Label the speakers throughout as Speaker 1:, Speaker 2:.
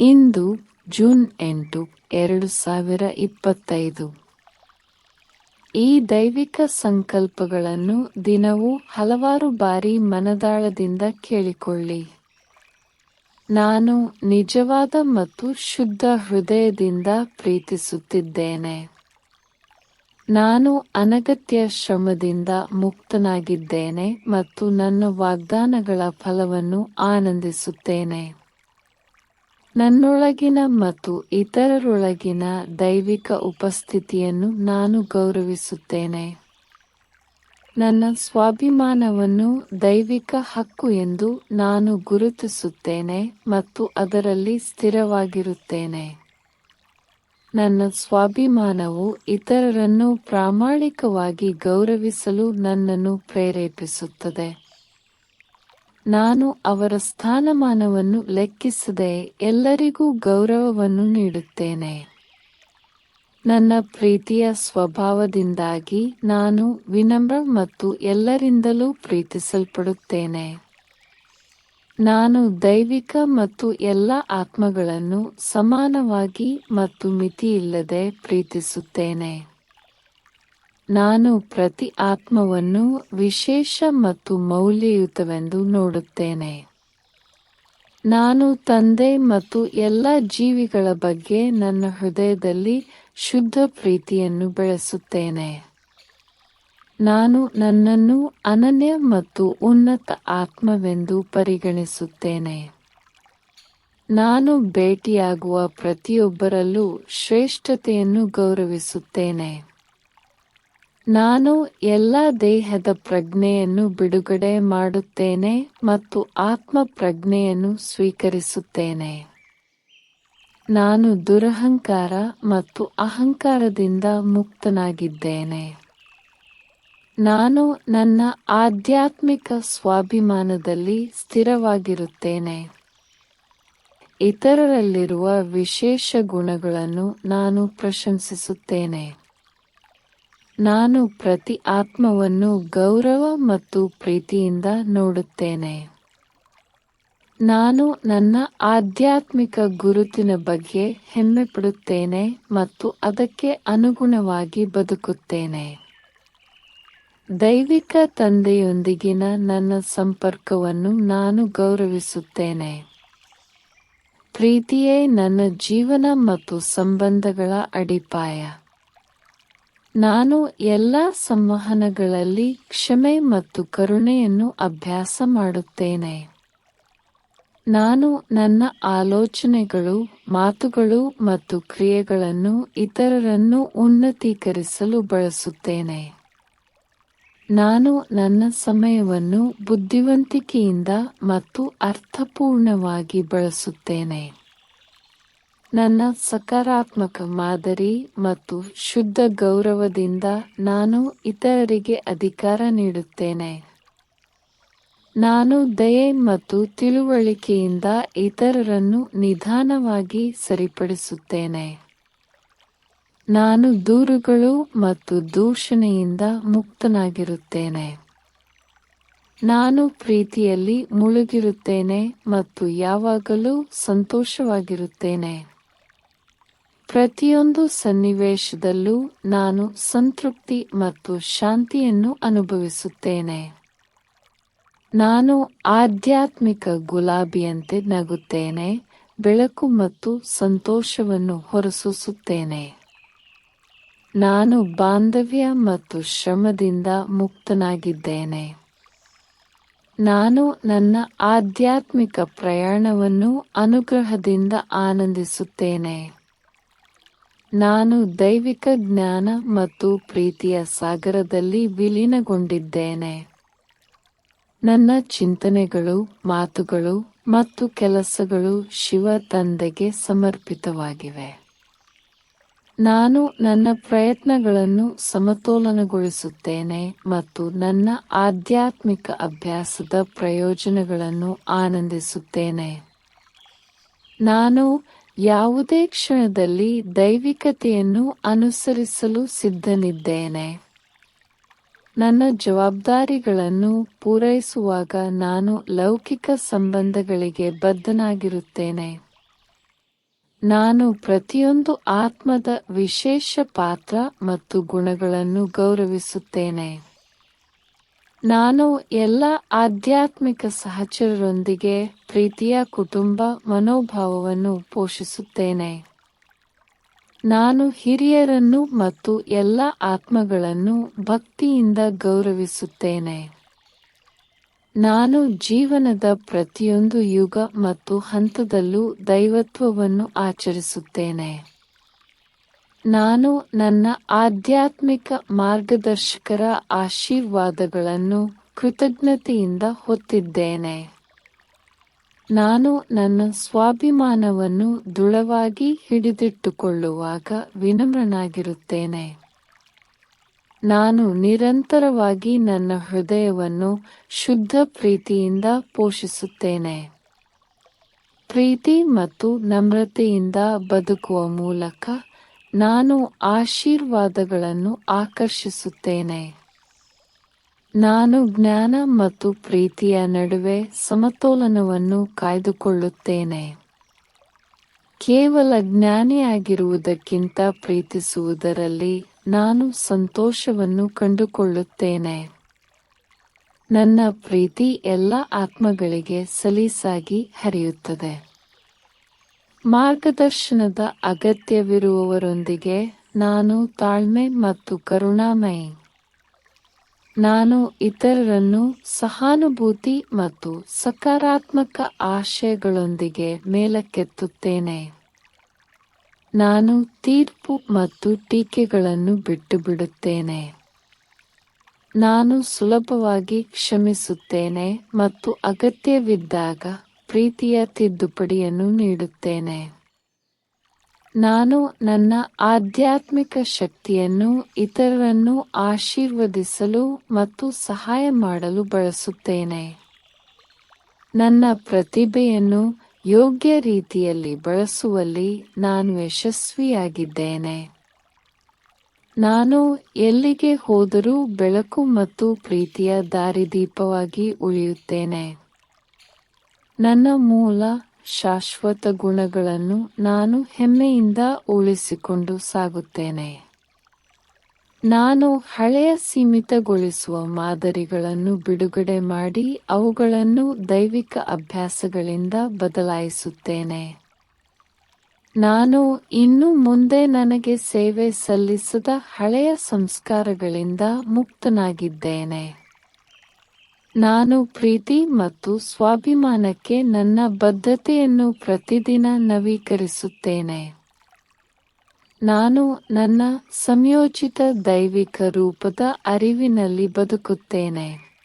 Speaker 1: ಇಂದು June ಎಂಟು, ಎರಡು ಸಾವಿರ ಇಪ್ಪತ್ತೈದು. ಈ ದೈವಿಕ ಸಂಕಲ್ಪಗಳನ್ನು ದಿನವೂ ಹಲವಾರು ಬಾರಿ ಮನದಾಳದಿಂದ ಕೇಳಿಕೊಳ್ಳಿ. ನಾನು ನಿಜವಾದ ಮತ್ತು ಶುದ್ಧ ಹೃದಯದಿಂದ ಪ್ರೀತಿಸುತ್ತಿದ್ದೇನೆ. ನಾನು ಅನಗತ್ಯ ಶ್ರಮದಿಂದ ಮುಕ್ತನಾಗಿದ್ದೇನೆ ಮತ್ತು ನನ್ನ ವಾಗ್ದಾನಗಳ ಫಲವನ್ನು ಆನಂದಿಸುತ್ತೇನೆ. ನನ್ನೊಳಗಿನ ಮತ್ತು ಇತರರೊಳಗಿನ ದೈವಿಕ ಉಪಸ್ಥಿತಿಯನ್ನು ನಾನು ಗೌರವಿಸುತ್ತೇನೆ. ನನ್ನ ಸ್ವಾಭಿಮಾನವನ್ನು ದೈವಿಕ ಹಕ್ಕು ಎಂದು ನಾನು ಗುರುತಿಸುತ್ತೇನೆ ಮತ್ತು ಅದರಲ್ಲಿ ಸ್ಥಿರವಾಗಿರುತ್ತೇನೆ. ನನ್ನ ಸ್ವಾಭಿಮಾನವು ಇತರರನ್ನು ಪ್ರಾಮಾಣಿಕವಾಗಿ ಗೌರವಿಸಲು ನನ್ನನ್ನು ಪ್ರೇರೇಪಿಸುತ್ತದೆ. ನಾನು ಅವರ ಸ್ಥಾನಮಾನವನ್ನು ಲೆಕ್ಕಿಸದೆ ಎಲ್ಲರಿಗೂ ಗೌರವವನ್ನು ನೀಡುತ್ತೇನೆ. ನನ್ನ ಪ್ರೀತಿಯ ಸ್ವಭಾವದಿಂದಾಗಿ ನಾನು ವಿನಮ್ರ ಮತ್ತು ಎಲ್ಲರಿಂದಲೂ ಪ್ರೀತಿಸಲ್ಪಡುತ್ತೇನೆ. ನಾನು ದೈವಿಕ ಮತ್ತು ಎಲ್ಲ ಆತ್ಮಗಳನ್ನು ಸಮಾನವಾಗಿ ಮತ್ತು ಮಿತಿಯಿಲ್ಲದೆ ಪ್ರೀತಿಸುತ್ತೇನೆ. ನಾನು ಪ್ರತಿ ಆತ್ಮವನ್ನು ವಿಶೇಷ ಮತ್ತು ಮೌಲ್ಯಯುತವೆಂದು ನೋಡುತ್ತೇನೆ. ನಾನು ತಂದೆ ಮತ್ತು ಎಲ್ಲ ಜೀವಿಗಳ ಬಗ್ಗೆ ನನ್ನ ಹೃದಯದಲ್ಲಿ ಶುದ್ಧ ಪ್ರೀತಿಯನ್ನು ಬೆಳೆಸುತ್ತೇನೆ. ನಾನು ನನ್ನನ್ನು ಅನನ್ಯ ಮತ್ತು ಉನ್ನತ ಆತ್ಮವೆಂದು ಪರಿಗಣಿಸುತ್ತೇನೆ. ನಾನು ಭೇಟಿಯಾಗುವ ಪ್ರತಿಯೊಬ್ಬರಲ್ಲೂ ಶ್ರೇಷ್ಠತೆಯನ್ನು ಗೌರವಿಸುತ್ತೇನೆ. ನಾನು ಎಲ್ಲ ದೇಹದ ಪ್ರಜ್ಞೆಯನ್ನು ಬಿಡುಗಡೆ ಮಾಡುತ್ತೇನೆ ಮತ್ತು ಆತ್ಮ ಪ್ರಜ್ಞೆಯನ್ನು ಸ್ವೀಕರಿಸುತ್ತೇನೆ. ನಾನು ದುರಹಂಕಾರ ಮತ್ತು ಅಹಂಕಾರದಿಂದ ಮುಕ್ತನಾಗಿದ್ದೇನೆ. ನಾನು ನನ್ನ ಆಧ್ಯಾತ್ಮಿಕ ಸ್ವಾಭಿಮಾನದಲ್ಲಿ ಸ್ಥಿರವಾಗಿರುತ್ತೇನೆ. ಇತರರಲ್ಲಿರುವ ವಿಶೇಷ ಗುಣಗಳನ್ನು ನಾನು ಪ್ರಶಂಸಿಸುತ್ತೇನೆ. ನಾನು ಪ್ರತಿ ಆತ್ಮವನ್ನು ಗೌರವ ಮತ್ತು ಪ್ರೀತಿಯಿಂದ ನೋಡುತ್ತೇನೆ. ನಾನು ನನ್ನ ಆಧ್ಯಾತ್ಮಿಕ ಗುರುತಿನ ಬಗ್ಗೆ ಹೆಮ್ಮೆಪಡುತ್ತೇನೆ ಮತ್ತು ಅದಕ್ಕೆ ಅನುಗುಣವಾಗಿ ಬದುಕುತ್ತೇನೆ. ದೈವಿಕ ತಂದೆಯೊಂದಿಗಿನ ನನ್ನ ಸಂಪರ್ಕವನ್ನು ನಾನು ಗೌರವಿಸುತ್ತೇನೆ. ಪ್ರೀತಿಯೇ ನನ್ನ ಜೀವನ ಮತ್ತು ಸಂಬಂಧಗಳ ಅಡಿಪಾಯ. ನಾನು ಎಲ್ಲ ಸಂವಹನಗಳಲ್ಲಿ ಕ್ಷಮೆ ಮತ್ತು ಕರುಣೆಯನ್ನು ಅಭ್ಯಾಸ ಮಾಡುತ್ತೇನೆ. ನಾನು ನನ್ನ ಆಲೋಚನೆಗಳು, ಮಾತುಗಳು ಮತ್ತು ಕ್ರಿಯೆಗಳನ್ನು ಇತರರನ್ನು ಉನ್ನತೀಕರಿಸಲು ಬಳಸುತ್ತೇನೆ. ನಾನು ನನ್ನ ಸಮಯವನ್ನು ಬುದ್ಧಿವಂತಿಕೆಯಿಂದ ಮತ್ತು ಅರ್ಥಪೂರ್ಣವಾಗಿ ಬಳಸುತ್ತೇನೆ. ನನ್ನ ಸಕಾರಾತ್ಮಕ ಮಾದರಿ ಮತ್ತು ಶುದ್ಧ ಗೌರವದಿಂದ ನಾನು ಇತರರಿಗೆ ಅಧಿಕಾರ ನೀಡುತ್ತೇನೆ. ನಾನು ದಯೆ ಮತ್ತು ತಿಳುವಳಿಕೆಯಿಂದ ಇತರರನ್ನು ನಿಧಾನವಾಗಿ ಸರಿಪಡಿಸುತ್ತೇನೆ. ನಾನು ದೂರುಗಳು ಮತ್ತು ದೂಷಣೆಯಿಂದ ಮುಕ್ತನಾಗಿರುತ್ತೇನೆ. ನಾನು ಪ್ರೀತಿಯಲ್ಲಿ ಮುಳುಗಿರುತ್ತೇನೆ ಮತ್ತು ಯಾವಾಗಲೂ ಸಂತೋಷವಾಗಿರುತ್ತೇನೆ. ಪ್ರತಿಯೊಂದು ಸನ್ನಿವೇಶದಲ್ಲೂ ನಾನು ಸಂತೃಪ್ತಿ ಮತ್ತು ಶಾಂತಿಯನ್ನು ಅನುಭವಿಸುತ್ತೇನೆ. ನಾನು ಆಧ್ಯಾತ್ಮಿಕ ಗುಲಾಬಿಯಂತೆ ನಗುತ್ತೇನೆ, ಬೆಳಕು ಮತ್ತು ಸಂತೋಷವನ್ನು ಹೊರಸೂಸುತ್ತೇನೆ. ನಾನು ಬಾಂಧವ್ಯ ಮತ್ತು ಶ್ರಮದಿಂದ ಮುಕ್ತನಾಗಿದ್ದೇನೆ. ನಾನು ನನ್ನ ಆಧ್ಯಾತ್ಮಿಕ ಪ್ರಯಾಣವನ್ನು ಅನುಗ್ರಹದಿಂದ ಆನಂದಿಸುತ್ತೇನೆ. ನಾನು ದೈವಿಕ ಜ್ಞಾನ ಮತ್ತು ಪ್ರೀತಿಯ ಸಾಗರದಲ್ಲಿ ವಿಲೀನಗೊಂಡಿದ್ದೇನೆ. ನನ್ನ ಚಿಂತನೆಗಳು, ಮಾತುಗಳು ಮತ್ತು ಕೆಲಸಗಳು ಶಿವ ತಂದೆಗೆ ಸಮರ್ಪಿತವಾಗಿವೆ. ನಾನು ನನ್ನ ಪ್ರಯತ್ನಗಳನ್ನು ಸಮತೋಲನಗೊಳಿಸುತ್ತೇನೆ ಮತ್ತು ನನ್ನ ಆಧ್ಯಾತ್ಮಿಕ ಅಭ್ಯಾಸದ ಪ್ರಯೋಜನಗಳನ್ನು ಆನಂದಿಸುತ್ತೇನೆ. ನಾನು ಯಾವುದೇ ಕ್ಷಣದಲ್ಲಿ ದೈವಿಕತೆಯನ್ನು ಅನುಸರಿಸಲು ಸಿದ್ಧನಿದ್ದೇನೆ. ನನ್ನ ಜವಾಬ್ದಾರಿಗಳನ್ನು ಪೂರೈಸುವಾಗ ನಾನು ಲೌಕಿಕ ಸಂಬಂಧಗಳಿಗೆ ಬದ್ಧನಾಗಿರುತ್ತೇನೆ. ನಾನು ಪ್ರತಿಯೊಂದು ಆತ್ಮದ ವಿಶೇಷ ಪಾತ್ರ ಮತ್ತು ಗುಣಗಳನ್ನು ಗೌರವಿಸುತ್ತೇನೆ. ನಾನು ಎಲ್ಲ ಆಧ್ಯಾತ್ಮಿಕ ಸಹಚರರೊಂದಿಗೆ ಪ್ರೀತಿಯ ಕುಟುಂಬ ಮನೋಭಾವವನ್ನು ಪೋಷಿಸುತ್ತೇನೆ. ನಾನು ಹಿರಿಯರನ್ನು ಮತ್ತು ಎಲ್ಲ ಆತ್ಮಗಳನ್ನು ಭಕ್ತಿಯಿಂದ ಗೌರವಿಸುತ್ತೇನೆ. ನಾನು ಜೀವನದ ಪ್ರತಿಯೊಂದು ಯುಗ ಮತ್ತು ಹಂತದಲ್ಲೂ ದೈವತ್ವವನ್ನು ಆಚರಿಸುತ್ತೇನೆ. ನಾನು ನನ್ನ ಆಧ್ಯಾತ್ಮಿಕ ಮಾರ್ಗದರ್ಶಕರ ಆಶೀರ್ವಾದಗಳನ್ನು ಕೃತಜ್ಞತೆಯಿಂದ ಹೊತ್ತಿದ್ದೇನೆ. ನಾನು ನನ್ನ ಸ್ವಾಭಿಮಾನವನ್ನು ದೃಢವಾಗಿ ಹಿಡಿದಿಟ್ಟುಕೊಳ್ಳುವಾಗ ವಿನಮ್ರನಾಗಿರುತ್ತೇನೆ. ನಾನು ನಿರಂತರವಾಗಿ ನನ್ನ ಹೃದಯವನ್ನು ಶುದ್ಧ ಪ್ರೀತಿಯಿಂದ ಪೋಷಿಸುತ್ತೇನೆ. ಪ್ರೀತಿ ಮತ್ತು ನಮ್ರತೆಯಿಂದ ಬದುಕುವ ಮೂಲಕ ನಾನು ಆಶೀರ್ವಾದಗಳನ್ನು ಆಕರ್ಷಿಸುತ್ತೇನೆ. ನಾನು ಜ್ಞಾನ ಮತ್ತು ಪ್ರೀತಿಯ ನಡುವೆ ಸಮತೋಲನವನ್ನು ಕಾಯ್ದುಕೊಳ್ಳುತ್ತೇನೆ. ಕೇವಲ ಜ್ಞಾನಿಯಾಗಿರುವುದಕ್ಕಿಂತ ಪ್ರೀತಿಸುವುದರಲ್ಲಿ ನಾನು ಸಂತೋಷವನ್ನು ಕಂಡುಕೊಳ್ಳುತ್ತೇನೆ. ನನ್ನ ಪ್ರೀತಿ ಎಲ್ಲ ಆತ್ಮಗಳಿಗೆ ಸಲೀಸಾಗಿ ಹರಿಯುತ್ತದೆ. ಮಾರ್ಗದರ್ಶನದ ಅಗತ್ಯವಿರುವವರೊಂದಿಗೆ ನಾನು ತಾಳ್ಮೆ ಮತ್ತು ಕರುಣಾಮಯಿ. ನಾನು ಇತರರನ್ನು ಸಹಾನುಭೂತಿ ಮತ್ತು ಸಕಾರಾತ್ಮಕ ಆಶಯಗಳೊಂದಿಗೆ ಮೇಲಕ್ಕೆತ್ತುತ್ತೇನೆ. ನಾನು ತೀರ್ಪು ಮತ್ತು ಟೀಕೆಗಳನ್ನು ಬಿಟ್ಟು ಬಿಡುತ್ತೇನೆ ನಾನು ಸುಲಭವಾಗಿ ಕ್ಷಮಿಸುತ್ತೇನೆ ಮತ್ತು ಅಗತ್ಯವಿದ್ದಾಗ ಪ್ರೀತಿಯ ತಿದ್ದುಪಡಿಯನ್ನು ನೀಡುತ್ತೇನೆ. ನಾನು ನನ್ನ ಆಧ್ಯಾತ್ಮಿಕ ಶಕ್ತಿಯನ್ನು ಇತರರನ್ನು ಆಶೀರ್ವದಿಸಲು ಮತ್ತು ಸಹಾಯ ಮಾಡಲು ಬಳಸುತ್ತೇನೆ. ನನ್ನ ಪ್ರತಿಭೆಯನ್ನು ಯೋಗ್ಯ ರೀತಿಯಲ್ಲಿ ಬಳಸುವಲ್ಲಿ ನಾನು ಯಶಸ್ವಿಯಾಗಿದ್ದೇನೆ. ನಾನು ಎಲ್ಲಿಗೆ ಹೋದರೂ ಬೆಳಕು ಮತ್ತು ಪ್ರೀತಿಯ ದಾರಿದೀಪವಾಗಿ ಉಳಿಯುತ್ತೇನೆ. ನನ್ನ ಮೂಲ ಶಾಶ್ವತ ಗುಣಗಳನ್ನು ನಾನು ಹೆಮ್ಮೆಯಿಂದ ಉಳಿಸಿಕೊಂಡು ಸಾಗುತ್ತೇನೆ. ನಾನು ಹಳೆಯ ಸೀಮಿತಗೊಳಿಸುವ ಮಾದರಿಗಳನ್ನು ಬಿಡುಗಡೆ ಮಾಡಿ ಅವುಗಳನ್ನು ದೈವಿಕ ಅಭ್ಯಾಸಗಳಿಂದ ಬದಲಾಯಿಸುತ್ತೇನೆ. ನಾನು ಇನ್ನು ಮುಂದೆ ನನಗೆ ಸೇವೆ ಸಲ್ಲಿಸದ ಹಳೆಯ ಸಂಸ್ಕಾರಗಳಿಂದ ಮುಕ್ತನಾಗಿದ್ದೇನೆ. ನಾನು ಪ್ರೀತಿ ಮತ್ತು ಸ್ವಾಭಿಮಾನಕ್ಕೆ ನನ್ನ ಬದ್ಧತೆಯನ್ನು ಪ್ರತಿದಿನ ನವೀಕರಿಸುತ್ತೇನೆ. ನಾನು ನನ್ನ ಸಂಯೋಜಿತ ದೈವಿಕ ರೂಪದ ಅರಿವಿನಲ್ಲಿ ಬದುಕುತ್ತೇನೆ.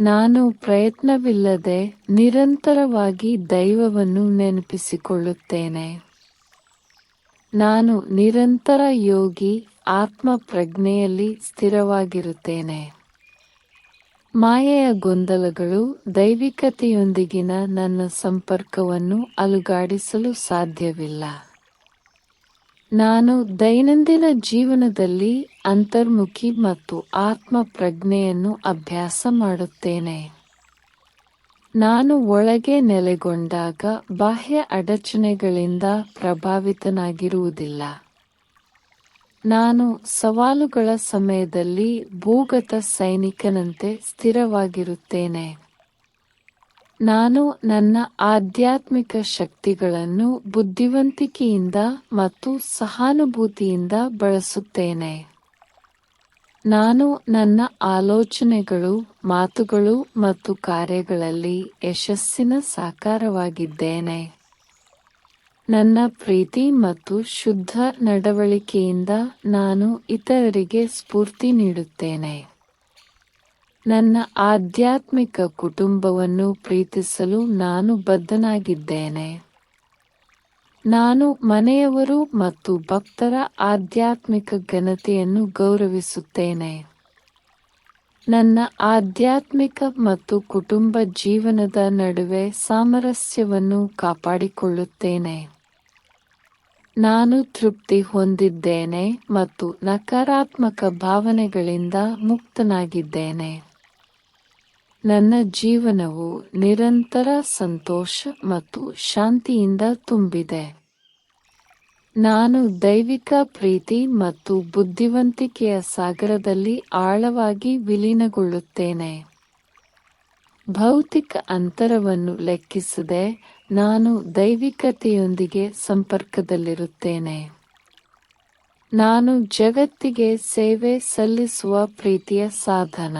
Speaker 1: ನಾನು ಪ್ರಯತ್ನವಿಲ್ಲದೆ ನಿರಂತರವಾಗಿ ದೈವವನ್ನು ನೆನಪಿಸಿಕೊಳ್ಳುತ್ತೇನೆ. ನಾನು ನಿರಂತರ ಯೋಗಿ ಆತ್ಮ ಪ್ರಜ್ಞೆಯಲ್ಲಿ ಸ್ಥಿರವಾಗಿರುತ್ತೇನೆ. ಮಾಯೆಯ ಗೊಂದಲಗಳು ದೈವಿಕತೆಯೊಂದಿಗಿನ ನನ್ನ ಸಂಪರ್ಕವನ್ನು ಅಲುಗಾಡಿಸಲು ಸಾಧ್ಯವಿಲ್ಲ. ನಾನು ದೈನಂದಿನ ಜೀವನದಲ್ಲಿ ಅಂತರ್ಮುಖಿ ಮತ್ತು ಆತ್ಮ ಪ್ರಜ್ಞೆಯನ್ನು ಅಭ್ಯಾಸ ಮಾಡುತ್ತೇನೆ. ನಾನು ಒಳಗೆ ನೆಲೆಗೊಂಡಾಗ ಬಾಹ್ಯ ಅಡಚಣೆಗಳಿಂದ ಪ್ರಭಾವಿತನಾಗಿರುವುದಿಲ್ಲ. ನಾನು ಸವಾಲುಗಳ ಸಮಯದಲ್ಲಿ ಭೂಗತ ಸೈನಿಕನಂತೆ ಸ್ಥಿರವಾಗಿರುತ್ತೇನೆ. ನಾನು ನನ್ನ ಆಧ್ಯಾತ್ಮಿಕ ಶಕ್ತಿಗಳನ್ನು ಬುದ್ಧಿವಂತಿಕೆಯಿಂದ ಮತ್ತು ಸಹಾನುಭೂತಿಯಿಂದ ಬಳಸುತ್ತೇನೆ. ನಾನು ನನ್ನ ಆಲೋಚನೆಗಳು, ಮಾತುಗಳು ಮತ್ತು ಕಾರ್ಯಗಳಲ್ಲಿ ಯಶಸ್ಸಿನ ಸಾಕಾರವಾಗಿದ್ದೇನೆ. ನನ್ನ ಪ್ರೀತಿ ಮತ್ತು ಶುದ್ಧ ನಡವಳಿಕೆಯಿಂದ ನಾನು ಇತರರಿಗೆ ಸ್ಫೂರ್ತಿ ನೀಡುತ್ತೇನೆ. ನನ್ನ ಆಧ್ಯಾತ್ಮಿಕ ಕುಟುಂಬವನ್ನು ಪ್ರೀತಿಸಲು ನಾನು ಬದ್ಧನಾಗಿದ್ದೇನೆ. ನಾನು ಮನೆಯವರು ಮತ್ತು ಭಕ್ತರ ಆಧ್ಯಾತ್ಮಿಕ ಘನತೆಯನ್ನು ಗೌರವಿಸುತ್ತೇನೆ. ನನ್ನ ಆಧ್ಯಾತ್ಮಿಕ ಮತ್ತು ಕುಟುಂಬ ಜೀವನದ ನಡುವೆ ಸಾಮರಸ್ಯವನ್ನು ಕಾಪಾಡಿಕೊಳ್ಳುತ್ತೇನೆ. ನಾನು ತೃಪ್ತಿ ಹೊಂದಿದ್ದೇನೆ ಮತ್ತು ನಕಾರಾತ್ಮಕ ಭಾವನೆಗಳಿಂದ ಮುಕ್ತನಾಗಿದ್ದೇನೆ. ನನ್ನ ಜೀವನವು ನಿರಂತರ ಸಂತೋಷ ಮತ್ತು ಶಾಂತಿಯಿಂದ ತುಂಬಿದೆ. ನಾನು ದೈವಿಕ ಪ್ರೀತಿ ಮತ್ತು ಬುದ್ಧಿವಂತಿಕೆಯ ಸಾಗರದಲ್ಲಿ ಆಳವಾಗಿ ವಿಲೀನಗೊಳ್ಳುತ್ತೇನೆ. ಭೌತಿಕ ಅಂತರವನ್ನು ಲೆಕ್ಕಿಸದೆ ನಾನು ದೈವಿಕತೆಯೊಂದಿಗೆ ಸಂಪರ್ಕದಲ್ಲಿರುತ್ತೇನೆ. ನಾನು ಜಗತ್ತಿಗೆ ಸೇವೆ ಸಲ್ಲಿಸುವ ಪ್ರೀತಿಯ ಸಾಧನ.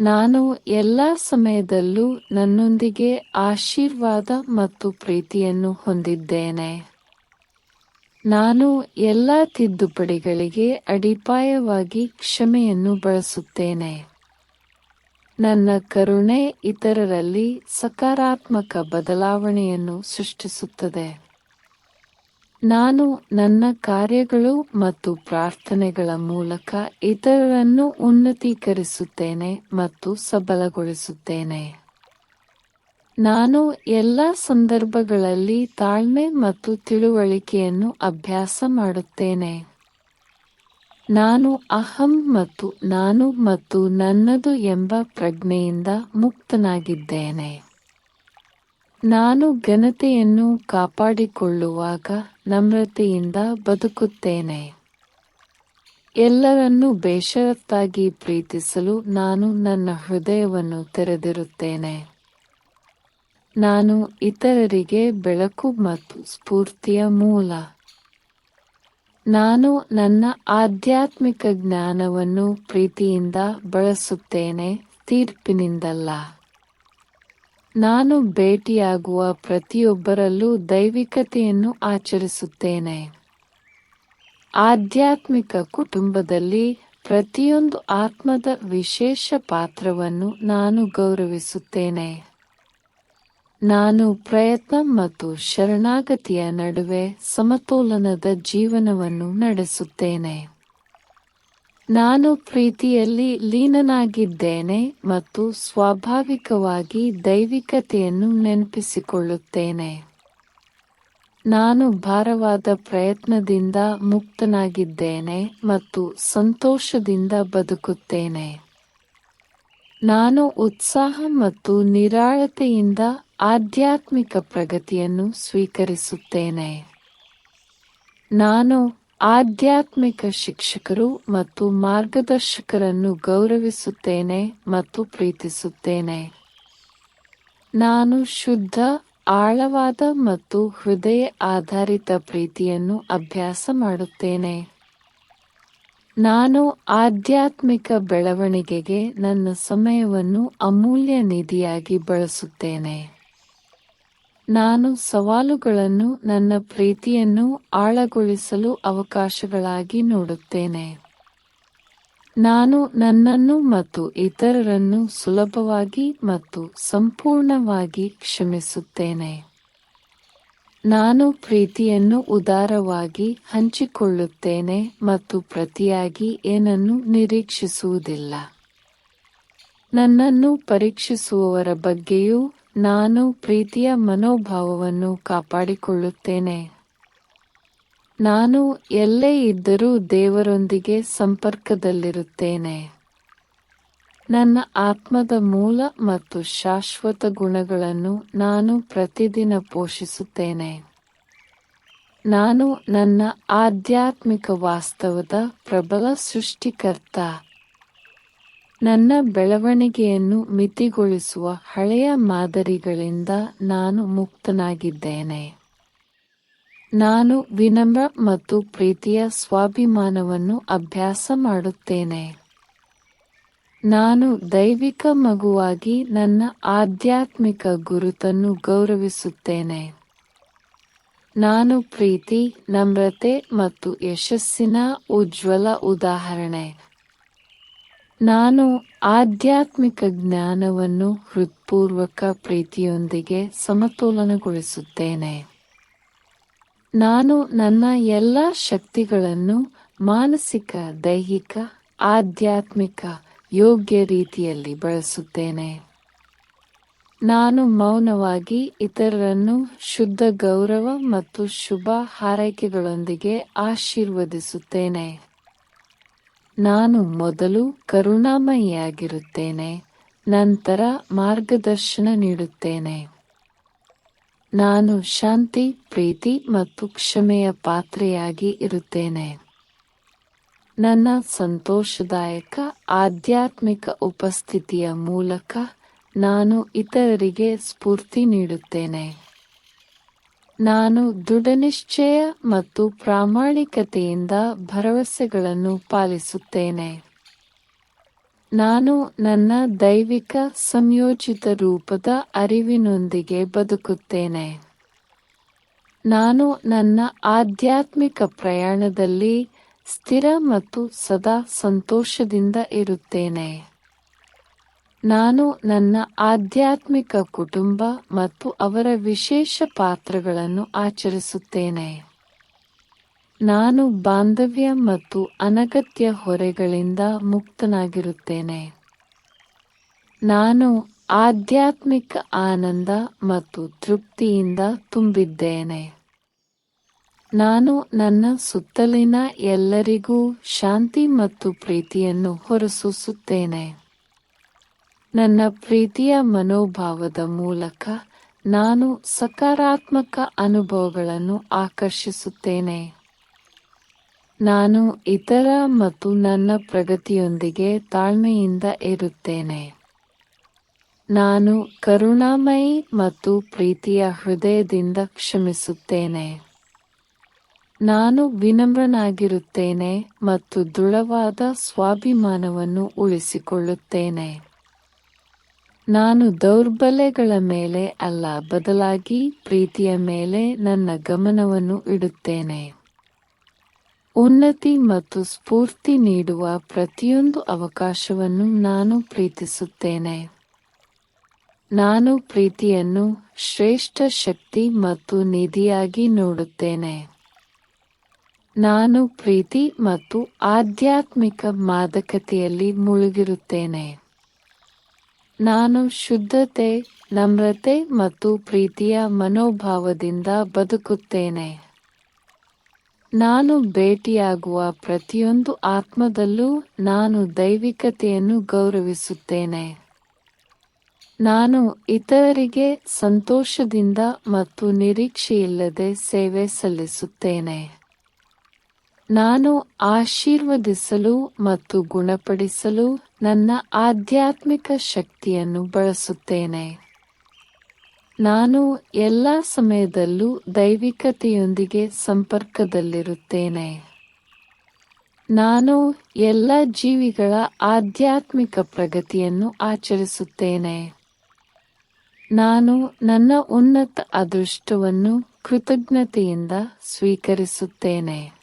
Speaker 1: ನಾನು ಎಲ್ಲ ಸಮಯದಲ್ಲೂ ನನ್ನೊಂದಿಗೆ ಆಶೀರ್ವಾದ ಮತ್ತು ಪ್ರೀತಿಯನ್ನು ಹೊಂದಿದ್ದೇನೆ. ನಾನು ಎಲ್ಲ ತಿದ್ದುಪಡಿಗಳಿಗೆ ಅಡಿಪಾಯವಾಗಿ ಕ್ಷಮೆಯನ್ನು ಬಳಸುತ್ತೇನೆ. ನನ್ನ ಕರುಣೆ ಇತರರಲ್ಲಿ ಸಕಾರಾತ್ಮಕ ಬದಲಾವಣೆಯನ್ನು ಸೃಷ್ಟಿಸುತ್ತದೆ. ನಾನು ನನ್ನ ಕಾರ್ಯಗಳು ಮತ್ತು ಪ್ರಾರ್ಥನೆಗಳ ಮೂಲಕ ಇತರರನ್ನು ಉನ್ನತೀಕರಿಸುತ್ತೇನೆ ಮತ್ತು ಸಬಲಗೊಳಿಸುತ್ತೇನೆ. ನಾನು ಎಲ್ಲ ಸಂದರ್ಭಗಳಲ್ಲಿ ತಾಳ್ಮೆ ಮತ್ತು ತಿಳುವಳಿಕೆಯನ್ನು ಅಭ್ಯಾಸ ಮಾಡುತ್ತೇನೆ. ನಾನು ಅಹಂ ಮತ್ತು ನಾನು ಮತ್ತು ನನ್ನದು ಎಂಬ ಪ್ರಜ್ಞೆಯಿಂದ ಮುಕ್ತನಾಗಿದ್ದೇನೆ. ನಾನು ಘನತೆಯನ್ನು ಕಾಪಾಡಿಕೊಳ್ಳುವಾಗ ನಮ್ರತೆಯಿಂದ ಬದುಕುತ್ತೇನೆ. ಎಲ್ಲರನ್ನೂ ಬೇಷರತ್ತಾಗಿ ಪ್ರೀತಿಸಲು ನಾನು ನನ್ನ ಹೃದಯವನ್ನು ತೆರೆದಿರುತ್ತೇನೆ. ನಾನು ಇತರರಿಗೆ ಬೆಳಕು ಮತ್ತು ಸ್ಫೂರ್ತಿಯ ಮೂಲ. ನಾನು ನನ್ನ ಆಧ್ಯಾತ್ಮಿಕ ಜ್ಞಾನವನ್ನು ಪ್ರೀತಿಯಿಂದ ಬಳಸುತ್ತೇನೆ, ತೀರ್ಪಿನಿಂದಲ್ಲ. ನಾನು ಭೇಟಿಯಾಗುವ ಪ್ರತಿಯೊಬ್ಬರಲ್ಲೂ ದೈವಿಕತೆಯನ್ನು ಆಚರಿಸುತ್ತೇನೆ. ಆಧ್ಯಾತ್ಮಿಕ ಕುಟುಂಬದಲ್ಲಿ ಪ್ರತಿಯೊಂದು ಆತ್ಮದ ವಿಶೇಷ ಪಾತ್ರವನ್ನು ನಾನು ಗೌರವಿಸುತ್ತೇನೆ. ನಾನು ಪ್ರಯತ್ನ ಮತ್ತು ಶರಣಾಗತಿಯ ನಡುವೆ ಸಮತೋಲನದ ಜೀವನವನ್ನು ನಡೆಸುತ್ತೇನೆ. ನಾನು ಪ್ರೀತಿಯಲ್ಲಿ ಲೀನನಾಗಿದ್ದೇನೆ ಮತ್ತು ಸ್ವಾಭಾವಿಕವಾಗಿ ದೈವಿಕತೆಯನ್ನು ನೆನಪಿಸಿಕೊಳ್ಳುತ್ತೇನೆ. ನಾನು ಭಾರವಾದ ಪ್ರಯತ್ನದಿಂದ ಮುಕ್ತನಾಗಿದ್ದೇನೆ ಮತ್ತು ಸಂತೋಷದಿಂದ ಬದುಕುತ್ತೇನೆ. ನಾನು ಉತ್ಸಾಹ ಮತ್ತು ನಿರಾಳತೆಯಿಂದ ಆಧ್ಯಾತ್ಮಿಕ ಪ್ರಗತಿಯನ್ನು ಸ್ವೀಕರಿಸುತ್ತೇನೆ. ನಾನು ಆಧ್ಯಾತ್ಮಿಕ ಶಿಕ್ಷಕರು ಮತ್ತು ಮಾರ್ಗದರ್ಶಕರನ್ನು ಗೌರವಿಸುತ್ತೇನೆ ಮತ್ತು ಪ್ರೀತಿಸುತ್ತೇನೆ. ನಾನು ಶುದ್ಧ, ಆಳವಾದ ಮತ್ತು ಹೃದಯ ಆಧಾರಿತ ಪ್ರೀತಿಯನ್ನು ಅಭ್ಯಾಸ ಮಾಡುತ್ತೇನೆ. ನಾನು ಆಧ್ಯಾತ್ಮಿಕ ಬೆಳವಣಿಗೆಗೆ ನನ್ನ ಸಮಯವನ್ನು ಅಮೂಲ್ಯ ನಿಧಿಯಾಗಿ ಬಳಸುತ್ತೇನೆ. ನಾನು ಸವಾಲುಗಳನ್ನು ನನ್ನ ಪ್ರೀತಿಯನ್ನು ಆಳಗೊಳಿಸಲು ಅವಕಾಶಗಳಾಗಿ ನೋಡುತ್ತೇನೆ. ನಾನು ನನ್ನನ್ನು ಮತ್ತು ಇತರರನ್ನು ಸುಲಭವಾಗಿ ಮತ್ತು ಸಂಪೂರ್ಣವಾಗಿ ಕ್ಷಮಿಸುತ್ತೇನೆ. ನಾನು ಪ್ರೀತಿಯನ್ನು ಉದಾರವಾಗಿ ಹಂಚಿಕೊಳ್ಳುತ್ತೇನೆ ಮತ್ತು ಪ್ರತಿಯಾಗಿ ಏನನ್ನು ನಿರೀಕ್ಷಿಸುವುದಿಲ್ಲ. ನನ್ನನ್ನು ಪರೀಕ್ಷಿಸುವವರ ಬಗ್ಗೆಯೂ ನಾನು ಪ್ರೀತಿಯ ಮನೋಭಾವವನ್ನು ಕಾಪಾಡಿಕೊಳ್ಳುತ್ತೇನೆ. ನಾನು ಎಲ್ಲೇ ಇದ್ದರೂ ದೇವರೊಂದಿಗೆ ಸಂಪರ್ಕದಲ್ಲಿರುತ್ತೇನೆ. ನನ್ನ ಆತ್ಮದ ಮೂಲ ಮತ್ತು ಶಾಶ್ವತ ಗುಣಗಳನ್ನು ನಾನು ಪ್ರತಿದಿನ ಪೋಷಿಸುತ್ತೇನೆ. ನಾನು ನನ್ನ ಆಧ್ಯಾತ್ಮಿಕ ವಾಸ್ತವದ ಪ್ರಬಲ ಸೃಷ್ಟಿಕರ್ತ. ನನ್ನ ಬೆಳವಣಿಗೆಯನ್ನು ಮಿತಿಗೊಳಿಸುವ ಹಳೆಯ ಮಾದರಿಗಳಿಂದ ನಾನು ಮುಕ್ತನಾಗಿದ್ದೇನೆ. ನಾನು ವಿನಮ್ರ ಮತ್ತು ಪ್ರೀತಿಯ ಸ್ವಾಭಿಮಾನವನ್ನು ಅಭ್ಯಾಸ ಮಾಡುತ್ತೇನೆ. ನಾನು ದೈವಿಕ ಮಗುವಾಗಿ ನನ್ನ ಆಧ್ಯಾತ್ಮಿಕ ಗುರುತನ್ನು ಗೌರವಿಸುತ್ತೇನೆ. ನಾನು ಪ್ರೀತಿ, ನಮ್ರತೆ ಮತ್ತು ಯಶಸ್ಸಿನ ಉಜ್ವಲ ಉದಾಹರಣೆ. ನಾನು ಆಧ್ಯಾತ್ಮಿಕ ಜ್ಞಾನವನ್ನು ಹೃತ್ಪೂರ್ವಕ ಪ್ರೀತಿಯೊಂದಿಗೆ ಸಮತೋಲನಗೊಳಿಸುತ್ತೇನೆ. ನಾನು ನನ್ನ ಎಲ್ಲ ಶಕ್ತಿಗಳನ್ನು ಮಾನಸಿಕ, ದೈಹಿಕ, ಆಧ್ಯಾತ್ಮಿಕ ಯೋಗ್ಯ ರೀತಿಯಲ್ಲಿ ಬಳಸುತ್ತೇನೆ. ನಾನು ಮೌನವಾಗಿ ಇತರರನ್ನು ಶುದ್ಧ ಗೌರವ ಮತ್ತು ಶುಭ ಹಾರೈಕೆಗಳೊಂದಿಗೆ ಆಶೀರ್ವದಿಸುತ್ತೇನೆ. ನಾನು ಮೊದಲು ಕರುಣಾಮಯಿಯಾಗಿರುತ್ತೇನೆ, ನಂತರ ಮಾರ್ಗದರ್ಶನ ನೀಡುತ್ತೇನೆ. ನಾನು ಶಾಂತಿ, ಪ್ರೀತಿ ಮತ್ತು ಕ್ಷಮೆಯ ಪಾತ್ರೆಯಾಗಿ ಇರುತ್ತೇನೆ. ನನ್ನ ಸಂತೋಷದಾಯಕ ಆಧ್ಯಾತ್ಮಿಕ ಉಪಸ್ಥಿತಿಯ ಮೂಲಕ ನಾನು ಇತರರಿಗೆ ಸ್ಫೂರ್ತಿ ನೀಡುತ್ತೇನೆ. ನಾನು ದೃಢನಿಶ್ಚಯ ಮತ್ತು ಪ್ರಾಮಾಣಿಕತೆಯಿಂದ ಭರವಸೆಗಳನ್ನು ಪಾಲಿಸುತ್ತೇನೆ. ನಾನು ನನ್ನ ದೈವಿಕ ಸಂಯೋಜಿತ ರೂಪದ ಅರಿವಿನೊಂದಿಗೆ ಬದುಕುತ್ತೇನೆ. ನಾನು ನನ್ನ ಆಧ್ಯಾತ್ಮಿಕ ಪ್ರಯಾಣದಲ್ಲಿ ಸ್ಥಿರ ಮತ್ತು ಸದಾ ಸಂತೋಷದಿಂದ ಇರುತ್ತೇನೆ. ನಾನು ನನ್ನ ಆಧ್ಯಾತ್ಮಿಕ ಕುಟುಂಬ ಮತ್ತು ಅವರ ವಿಶೇಷ ಪಾತ್ರಗಳನ್ನು ಆಚರಿಸುತ್ತೇನೆ. ನಾನು ಬಾಂಧವ್ಯ ಮತ್ತು ಅನಗತ್ಯ ಹೊರೆಗಳಿಂದ ಮುಕ್ತನಾಗಿರುತ್ತೇನೆ. ನಾನು ಆಧ್ಯಾತ್ಮಿಕ ಆನಂದ ಮತ್ತು ತೃಪ್ತಿಯಿಂದ ತುಂಬಿದ್ದೇನೆ. ನಾನು ನನ್ನ ಸುತ್ತಲಿನ ಎಲ್ಲರಿಗೂ ಶಾಂತಿ ಮತ್ತು ಪ್ರೀತಿಯನ್ನು ಹೊರಸೂಸುತ್ತೇನೆ. ನನ್ನ ಪ್ರೀತಿಯ ಮನೋಭಾವದ ಮೂಲಕ ನಾನು ಸಕಾರಾತ್ಮಕ ಅನುಭವಗಳನ್ನು ಆಕರ್ಷಿಸುತ್ತೇನೆ. ನಾನು ಇತರ ಮತ್ತು ನನ್ನ ಪ್ರಗತಿಯೊಂದಿಗೆ ತಾಳ್ಮೆಯಿಂದ ಇರುತ್ತೇನೆ. ನಾನು ಕರುಣಾಮಯಿ ಮತ್ತು ಪ್ರೀತಿಯ ಹೃದಯದಿಂದ ಕ್ಷಮಿಸುತ್ತೇನೆ. ನಾನು ವಿನಮ್ರನಾಗಿರುತ್ತೇನೆ ಮತ್ತು ದೃಢವಾದ ಸ್ವಾಭಿಮಾನವನ್ನು ಉಳಿಸಿಕೊಳ್ಳುತ್ತೇನೆ. ನಾನು ದೌರ್ಬಲ್ಯಗಳ ಮೇಲೆ ಅಲ್ಲ, ಬದಲಾಗಿ ಪ್ರೀತಿಯ ಮೇಲೆ ನನ್ನ ಗಮನವನ್ನು ಇಡುತ್ತೇನೆ. ಉನ್ನತಿ ಮತ್ತು ಸ್ಫೂರ್ತಿ ನೀಡುವ ಪ್ರತಿಯೊಂದು ಅವಕಾಶವನ್ನು ನಾನು ಪ್ರೀತಿಸುತ್ತೇನೆ. ನಾನು ಪ್ರೀತಿಯನ್ನು ಶ್ರೇಷ್ಠ ಶಕ್ತಿ ಮತ್ತು ನಿಧಿಯಾಗಿ ನೋಡುತ್ತೇನೆ. ನಾನು ಪ್ರೀತಿ ಮತ್ತು ಆಧ್ಯಾತ್ಮಿಕ ಮಾದಕತೆಯಲ್ಲಿ ಮುಳುಗಿರುತ್ತೇನೆ. ನಾನು ಶುದ್ಧತೆ, ನಮ್ರತೆ ಮತ್ತು ಪ್ರೀತಿಯ ಮನೋಭಾವದಿಂದ ಬದುಕುತ್ತೇನೆ. ನಾನು ಭೇಟಿಯಾಗುವ ಪ್ರತಿಯೊಂದು ಆತ್ಮದಲ್ಲೂ ನಾನು ದೈವಿಕತೆಯನ್ನು ಗೌರವಿಸುತ್ತೇನೆ. ನಾನು ಇತರರಿಗೆ ಸಂತೋಷದಿಂದ ಮತ್ತು ನಿರೀಕ್ಷೆಯಿಲ್ಲದೆ ಸೇವೆ ಸಲ್ಲಿಸುತ್ತೇನೆ. ನಾನು ಆಶೀರ್ವದಿಸಲು ಮತ್ತು ಗುಣಪಡಿಸಲು ನನ್ನ ಆಧ್ಯಾತ್ಮಿಕ ಶಕ್ತಿಯನ್ನು ಬಳಸುತ್ತೇನೆ. ನಾನು ಎಲ್ಲ ಸಮಯದಲ್ಲೂ ದೈವಿಕತೆಯೊಂದಿಗೆ ಸಂಪರ್ಕದಲ್ಲಿರುತ್ತೇನೆ. ನಾನು ಎಲ್ಲ ಜೀವಿಗಳ ಆಧ್ಯಾತ್ಮಿಕ ಪ್ರಗತಿಯನ್ನು ಆಚರಿಸುತ್ತೇನೆ. ನಾನು ನನ್ನ ಉನ್ನತ ಅದೃಷ್ಟವನ್ನು ಕೃತಜ್ಞತೆಯಿಂದ ಸ್ವೀಕರಿಸುತ್ತೇನೆ.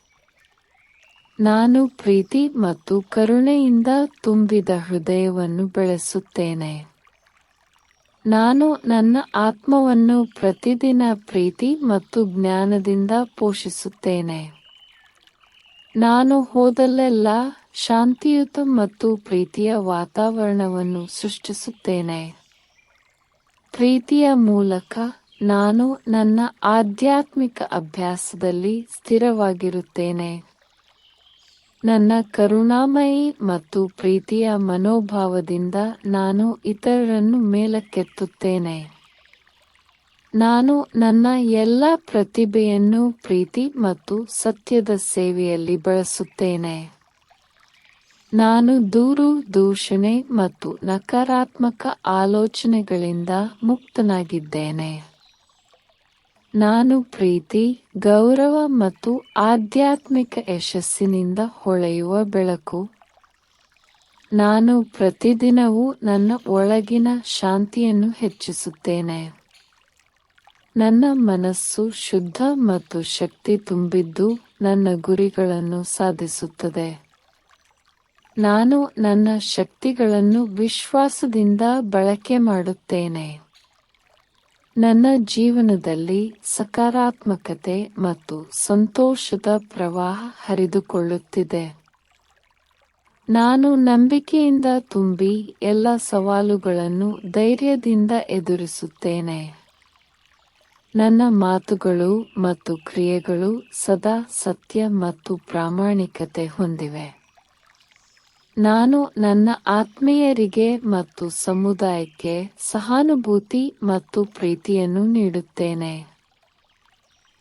Speaker 1: ನಾನು ಪ್ರೀತಿ ಮತ್ತು ಕರುಣೆಯಿಂದ ತುಂಬಿದ ಹೃದಯವನ್ನು ಬೆಳೆಸುತ್ತೇನೆ. ನಾನು ನನ್ನ ಆತ್ಮವನ್ನು ಪ್ರತಿದಿನ ಪ್ರೀತಿ ಮತ್ತು ಜ್ಞಾನದಿಂದ ಪೋಷಿಸುತ್ತೇನೆ. ನಾನು ಹೋದಲ್ಲೆಲ್ಲ ಶಾಂತಿಯುತ ಮತ್ತು ಪ್ರೀತಿಯ ವಾತಾವರಣವನ್ನು ಸೃಷ್ಟಿಸುತ್ತೇನೆ. ಪ್ರೀತಿಯ ಮೂಲಕ ನಾನು ನನ್ನ ಆಧ್ಯಾತ್ಮಿಕ ಅಭ್ಯಾಸದಲ್ಲಿ ಸ್ಥಿರವಾಗಿರುತ್ತೇನೆ. ನನ್ನ ಕರುಣಾಮಯಿ ಮತ್ತು ಪ್ರೀತಿಯ ಮನೋಭಾವದಿಂದ ನಾನು ಇತರರನ್ನು ಮೇಲಕ್ಕೆತ್ತುತ್ತೇನೆ. ನಾನು ನನ್ನ ಎಲ್ಲ ಪ್ರತಿಭೆಯನ್ನು ಪ್ರೀತಿ ಮತ್ತು ಸತ್ಯದ ಸೇವೆಯಲ್ಲಿ ಬಳಸುತ್ತೇನೆ. ನಾನು ದೂರು, ದೂಷಣೆ ಮತ್ತು ನಕಾರಾತ್ಮಕ ಆಲೋಚನೆಗಳಿಂದ ಮುಕ್ತನಾಗಿದ್ದೇನೆ. ನಾನು ಪ್ರೀತಿ, ಗೌರವ ಮತ್ತು ಆಧ್ಯಾತ್ಮಿಕ ಯಶಸ್ಸಿನಿಂದ ಹೊಳೆಯುವ ಬೆಳಕು. ನಾನು ಪ್ರತಿದಿನವೂ ನನ್ನ ಒಳಗಿನ ಶಾಂತಿಯನ್ನು ಹೆಚ್ಚಿಸುತ್ತೇನೆ. ನನ್ನ ಮನಸ್ಸು ಶುದ್ಧ ಮತ್ತು ಶಕ್ತಿ ತುಂಬಿದ್ದು ನನ್ನ ಗುರಿಗಳನ್ನು ಸಾಧಿಸುತ್ತದೆ. ನಾನು ನನ್ನ ಶಕ್ತಿಗಳನ್ನು ವಿಶ್ವಾಸದಿಂದ ಬಳಕೆ ಮಾಡುತ್ತೇನೆ. ನನ್ನ ಜೀವನದಲ್ಲಿ ಸಕಾರಾತ್ಮಕತೆ ಮತ್ತು ಸಂತೋಷದ ಪ್ರವಾಹ ಹರಿದುಕೊಳ್ಳುತ್ತಿದೆ. ನಾನು ನಂಬಿಕೆಯಿಂದ ತುಂಬಿ ಎಲ್ಲ ಸವಾಲುಗಳನ್ನು ಧೈರ್ಯದಿಂದ ಎದುರಿಸುತ್ತೇನೆ. ನನ್ನ ಮಾತುಗಳು ಮತ್ತು ಕ್ರಿಯೆಗಳು ಸದಾ ಸತ್ಯ ಮತ್ತು ಪ್ರಾಮಾಣಿಕತೆ ಹೊಂದಿವೆ. ನಾನು ನನ್ನ ಆತ್ಮೀಯರಿಗೆ ಮತ್ತು ಸಮುದಾಯಕ್ಕೆ ಸಹಾನುಭೂತಿ ಮತ್ತು ಪ್ರೀತಿಯನ್ನು ನೀಡುತ್ತೇನೆ.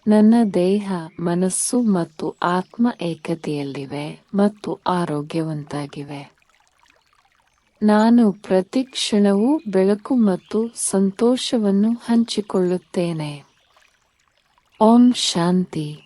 Speaker 1: ನನ್ನ ದೇಹ, ಮನಸ್ಸು ಮತ್ತು ಆತ್ಮ ಏಕತೆಯಲ್ಲಿವೆ ಮತ್ತು ಆರೋಗ್ಯವಂತಾಗಿವೆ. ನಾನು ಪ್ರತಿ ಕ್ಷಣವೂ ಬೆಳಕು ಮತ್ತು ಸಂತೋಷವನ್ನು ಹಂಚಿಕೊಳ್ಳುತ್ತೇನೆ. ಓಂ ಶಾಂತಿ.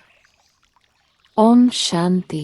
Speaker 1: ಓಂ ಶಾಂತಿ